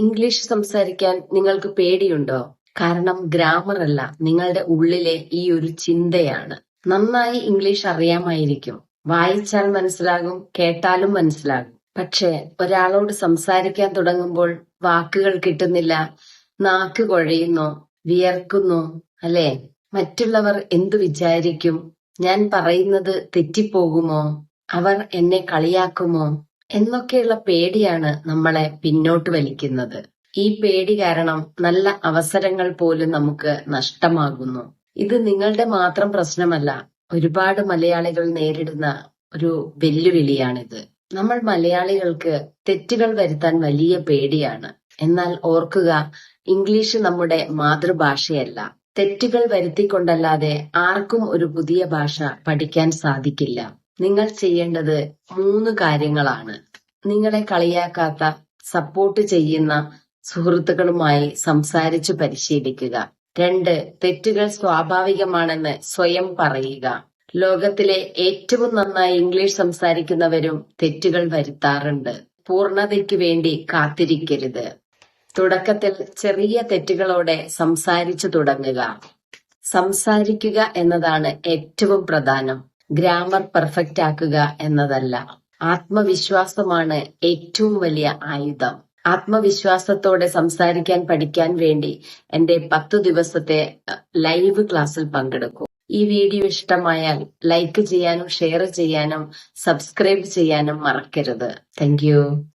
English സംസാരിക്കാൻ നിങ്ങൾക്ക് പേടിയുണ്ടോ? കാരണം ഗ്രാമർ അല്ല നിങ്ങളുടെ ഉള്ളിലെ ഈ ഒരു ചിന്തയാണ്. നന്നായി ഇംഗ്ലീഷ് അറിയാമായിരിക്കും. വായിച്ചാൽ മനസ്സിലാകും കേട്ടാലും മനസ്സിലാകും. പക്ഷേ ഒരാളോട് സംസാരിക്കാൻ തുടങ്ങുമ്പോൾ വാക്കുകൾ കിട്ടുന്നില്ല നാക്ക് കുഴയുന്നു വിയർക്കുന്നു അല്ലെ? മറ്റുള്ളവർ എന്തു വിചാരിക്കും? ഞാൻ പറയുന്നത് തെറ്റിപ്പോകുമോ? അവർ എന്നെ കളിയാക്കുമോ? എന്നൊക്കെയുള്ള പേടിയാണ് നമ്മളെ പിന്നോട്ട് വലിക്കുന്നത്. ഈ പേടി കാരണം നല്ല അവസരങ്ങൾ പോലും നമുക്ക് നഷ്ടമാകുന്നു. ഇത് നിങ്ങളുടെ മാത്രം പ്രശ്നമല്ല ഒരുപാട് മലയാളികൾ നേരിടുന്ന ഒരു വെല്ലുവിളിയാണിത്. നമ്മൾ മലയാളികൾക്ക് തെറ്റുകൾ വരുത്താൻ വലിയ പേടിയാണ്. എന്നാൽ ഓർക്കുക ഇംഗ്ലീഷ് നമ്മുടെ മാതൃഭാഷയല്ല. തെറ്റുകൾ വരുത്തിക്കൊണ്ടല്ലാതെ ആർക്കും ഒരു പുതിയ ഭാഷ പഠിക്കാൻ സാധിക്കില്ല. നിങ്ങൾ ചെയ്യേണ്ടത് മൂന്ന് കാര്യങ്ങളാണ്. നിങ്ങളെ കളിയാക്കാത്ത സപ്പോർട്ട് ചെയ്യുന്ന സുഹൃത്തുക്കളുമായി സംസാരിച്ചു പരിശീലിക്കുക. രണ്ട് തെറ്റുകൾ സ്വാഭാവികമാണെന്ന് സ്വയം പറയുക. ലോകത്തിലെ ഏറ്റവും നന്നായി ഇംഗ്ലീഷ് സംസാരിക്കുന്നവരും തെറ്റുകൾ വരുത്താറുണ്ട്. പൂർണതയ്ക്ക് വേണ്ടി കാത്തിരിക്കരുത്. തുടക്കത്തിൽ ചെറിയ തെറ്റുകളോടെ സംസാരിച്ചു തുടങ്ങുക. സംസാരിക്കുക എന്നതാണ് ഏറ്റവും പ്രധാനം. ഗ്രാമർ പെർഫെക്റ്റ് ആക്കുക എന്നതല്ല. ആത്മവിശ്വാസമാണ് ഏറ്റവും വലിയ ആയുധം. ആത്മവിശ്വാസത്തോടെ സംസാരിക്കാൻ പഠിക്കാൻ വേണ്ടി എന്റെ പത്തു ദിവസത്തെ ലൈവ് ക്ലാസ്സിൽ പങ്കെടുക്കും. ഈ വീഡിയോ ഇഷ്ടമായാൽ ലൈക്ക് ചെയ്യാനും ഷെയർ ചെയ്യാനും സബ്സ്ക്രൈബ് ചെയ്യാനും മറക്കരുത്. താങ്ക്